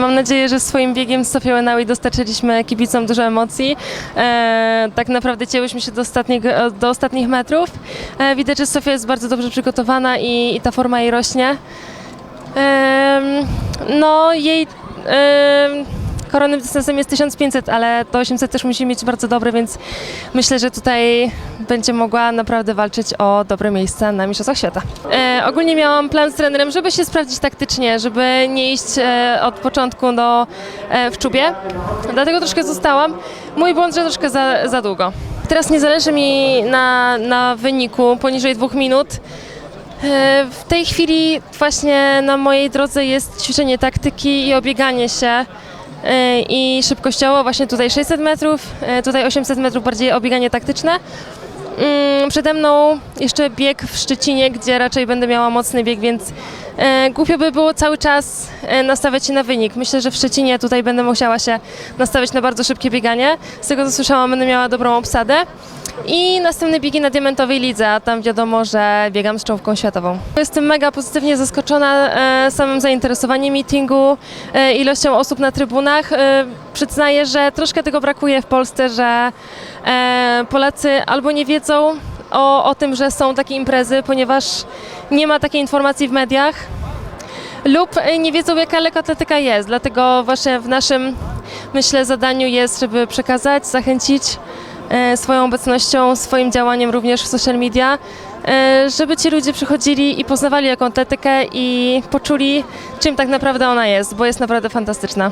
Mam nadzieję, że swoim biegiem z Sofią Enaui dostarczyliśmy kibicom dużo emocji. E, tak naprawdę cięłyśmy się do, ostatniego, do ostatnich metrów. E, widać, że Sofia jest bardzo dobrze przygotowana i, i ta forma jej rośnie. Em, no, jej em, koronnym dystansem jest 1500, ale to 800 też musi mieć bardzo dobre, więc myślę, że tutaj będzie mogła naprawdę walczyć o dobre miejsca na Mistrzostwach Świata. E, ogólnie miałam plan z trenerem, żeby się sprawdzić taktycznie, żeby nie iść e, od początku do, e, w czubie, dlatego troszkę zostałam. Mój błąd, że troszkę za, za długo. Teraz nie zależy mi na, na wyniku poniżej dwóch minut. E, W tej chwili właśnie na mojej drodze jest ćwiczenie taktyki i obieganie się i szybkościowo, właśnie tutaj 600 metrów, e, tutaj 800 metrów bardziej obieganie taktyczne. Mm, Przede mną jeszcze bieg w Szczecinie, gdzie raczej będę miała mocny bieg, więc e, głupio by było cały czas e, nastawiać się na wynik. Myślę, że w Szczecinie tutaj będę musiała się nastawiać na bardzo szybkie bieganie. Z tego co słyszałam, będę miała dobrą obsadę. I następne biegi na diamentowej lidze, a tam wiadomo, że biegam z czołówką światową. Jestem mega pozytywnie zaskoczona e, samym zainteresowaniem meetingu, e, ilością osób na trybunach. E, przyznaję, że troszkę tego brakuje w Polsce, że Polacy albo nie wiedzą o, o tym, że są takie imprezy, ponieważ nie ma takiej informacji w mediach, lub nie wiedzą, jaka lekkoatletyka jest. Dlatego właśnie w naszym, myślę, zadaniu jest, żeby przekazać, zachęcić swoją obecnością, swoim działaniem również w social media, e, żeby ci ludzie przychodzili i poznawali jaką atletykę i poczuli, czym tak naprawdę ona jest, bo jest naprawdę fantastyczna.